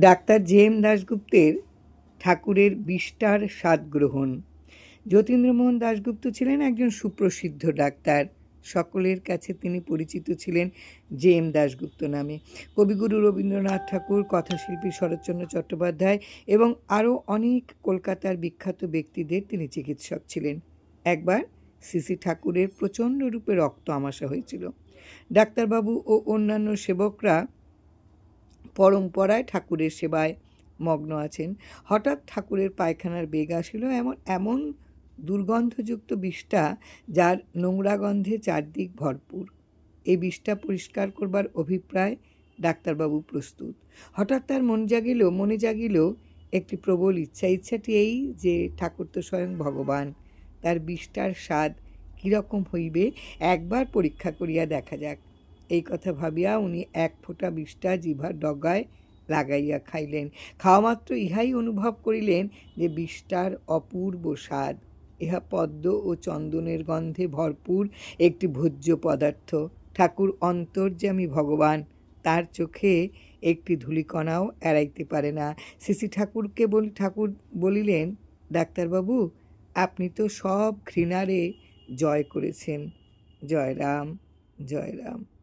Doctor J M দাশগুপ্তের ঠাকুরের বিষ্টার স্বাদ গ্রহণ। যতীন্দ্রমোহন দাশগুপ্ত ছিলেন একজন সুপ্রসিদ্ধ ডাক্তার। সকলের কাছে তিনি পরিচিত ছিলেন জে এম দাশগুপ্ত নামে। কবিগুরু রবীন্দ্রনাথ ঠাকুর, কথাশিল্পী শরৎচন্দ্র চট্টোপাধ্যায় এবং আরও অনেক কলকাতার বিখ্যাত ব্যক্তিদের তিনি চিকিৎসক ছিলেন। একবার সিসি ঠাকুরের প্রচণ্ড রূপে রক্ত আমাশা হয়েছিল। ডাক্তারবাবু ও অন্যান্য সেবকরা পরম্পরায় ঠাকুরের সেবায় মগ্ন আছেন। হঠাৎ ঠাকুরের পায়খানার বেগ আসিল, এমন এমন দুর্গন্ধযুক্ত বিষটা যার নোংরা গন্ধে চারদিক ভরপুর। এই বিষটা পরিষ্কার করবার অভিপ্রায় ডাক্তারবাবু প্রস্তুত। হঠাৎ তার মন জাগিল, মনে জাগিল, একটি প্রবল ইচ্ছা, ইচ্ছাটি এই যে ঠাকুর তো স্বয়ং ভগবান, তার বিষটার স্বাদ কীরকম হইবে একবার পরীক্ষা করিয়া দেখা যাক। এই কথা ভাবিয়া উনি এক ফোঁটা বিষটা জিভার ডগায় লাগাইয়া খাইলেন। খাওয়া মাত্র ইহাই অনুভব করিলেন যে বিষটার অপূর্ব স্বাদ, ইহা পদ্ম ও চন্দনের গন্ধে ভরপুর একটি ভোজ্য পদার্থ। ঠাকুর অন্তর্যামী ভগবান, তার চোখে একটি ধূলিকণাও এড়াইতে পারে না। শ্রী ঠাকুরকে বলি, ঠাকুর বলিলেন, ডাক্তারবাবু, আপনি তো সব ঘৃণারে জয় করেছেন। জয় রাম জয় রাম